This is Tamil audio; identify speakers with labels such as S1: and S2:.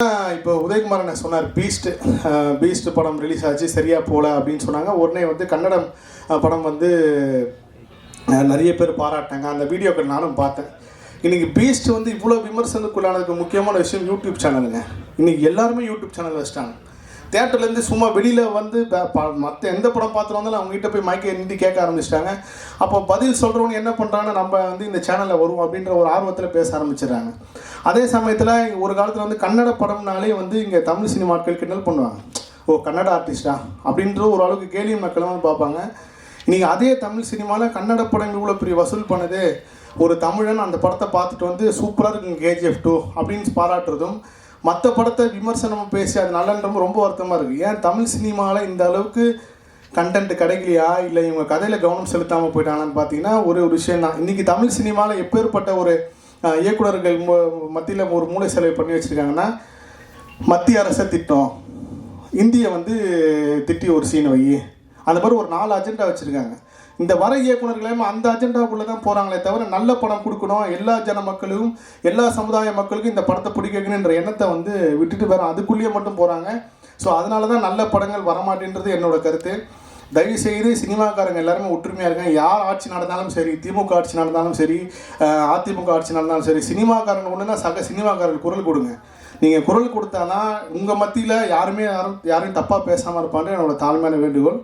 S1: இப்போ உதயகுமார் என்ன சொன்னார் பீஸ்ட் பீஸ்ட் படம் ரிலீஸ் ஆச்சு சரியாக போகல அப்படின்னு சொன்னாங்க. உடனே வந்து கன்னடம் படம் வந்து நிறைய பேர் பாராட்டினாங்க. அந்த வீடியோக்கள் நானும் பார்த்தேன். இன்றைக்கி பீஸ்ட் வந்து இவ்வளோ விமர்சனத்துக்குள்ளானதுக்கு முக்கியமான விஷயம் யூடியூப் சேனலுங்க இன்றைக்கி எல்லாருமே யூடியூப் சேனல் வச்சிட்டாங்க. தேட்டர்லேருந்து சும்மா வெளியில் வந்து மற்ற எந்த படம் பார்த்துட்டு வந்தாலும் அவங்ககிட்ட போய் மயக்க நின்று கேட்க ஆரம்பிச்சிட்டாங்க. அப்போ பதில் சொல்கிறவங்க என்ன பண்ணுறாங்க நம்ம வந்து இந்த சேனலில் வருவோம் அப்படின்ற ஒரு ஆர்வத்தில் பேச ஆரம்பிச்சிடுறாங்க. அதே சமயத்தில் ஒரு காலத்தில் வந்து கன்னட படம்னாலே வந்து இங்கே தமிழ் சினிமாக்கள் கிண்டல் பண்ணுவாங்க. ஓ கன்னட ஆர்டிஸ்டா அப்படின்ற ஒரு அளவுக்கு கேலி மக்களும் வந்து பார்ப்பாங்க. நீங்கள் அதே தமிழ் சினிமாவில் கன்னட படம் இவ்வளோ பெரிய வசூல் பண்ணுது. ஒரு தமிழன் அந்த படத்தை பார்த்துட்டு வந்து சூப்பராக இருக்குங்க கேஜிஎஃப் டூ அப்படின்னு பாராட்டுறதும் மற்ற படத்தை விமர்சனம் பேசி அது நல்லன்றும் ரொம்ப வருத்தமாக இருக்குது ஏன் தமிழ் சினிமாவில் இந்த அளவுக்கு கண்டென்ட் கிடைக்கலையா? இல்லை இவங்க கதையில் கவனம் செலுத்தாமல் போயிட்டாங்கன்னு பார்த்தீங்கன்னா ஒரு ஒரு விஷயம் தான். இன்றைக்கி தமிழ் சினிமாவில் எப்பேற்பட்ட ஒரு இயக்குநர்கள் இயக்குனர்கள் மத்தியில் ஒரு மூளை செலவு பண்ணி வச்சுருக்காங்கன்னா மத்திய அரசை திட்டம். இந்தியை வந்து திட்டி ஒரு சீன் வை. அந்த மாதிரி ஒரு நாலு அஜெண்டா வச்சுருக்காங்க. இந்த வர இயக்குனர்களையும் அந்த அஜெண்டாவுக்குள்ளே தான் போகிறாங்களே தவிர நல்ல படம் கொடுக்கணும். எல்லா ஜன மக்களுக்கும் எல்லா சமுதாய மக்களுக்கும் இந்த படத்தை பிடிக்கணுன்ற எண்ணத்தை வந்து விட்டுட்டு வரோம் அதுக்குள்ளேயே மட்டும் போகிறாங்க ஸோ அதனால தான் நல்ல படங்கள் வரமாட்டேன்றது என்னோட கருத்து. தயவு செய்து சினிமாக்காரங்க எல்லாருமே ஒற்றுமையாக இருக்காங்க யார் ஆட்சி நடந்தாலும் சரி திமுக ஆட்சி நடந்தாலும் சரி அதிமுக ஆட்சி நடந்தாலும் சரி சினிமாக்காரங்க தான் சக சினிமாக்காரர்கள் குரல் கொடுங்க. நீங்கள் குரல் கொடுத்தாதான் உங்கள் மத்தியில் யாருமே யாரும் யாரையும் தப்பாக பேசாமல் இருப்பான்னு என்னோட தாழ்மையான வேண்டுகோள்.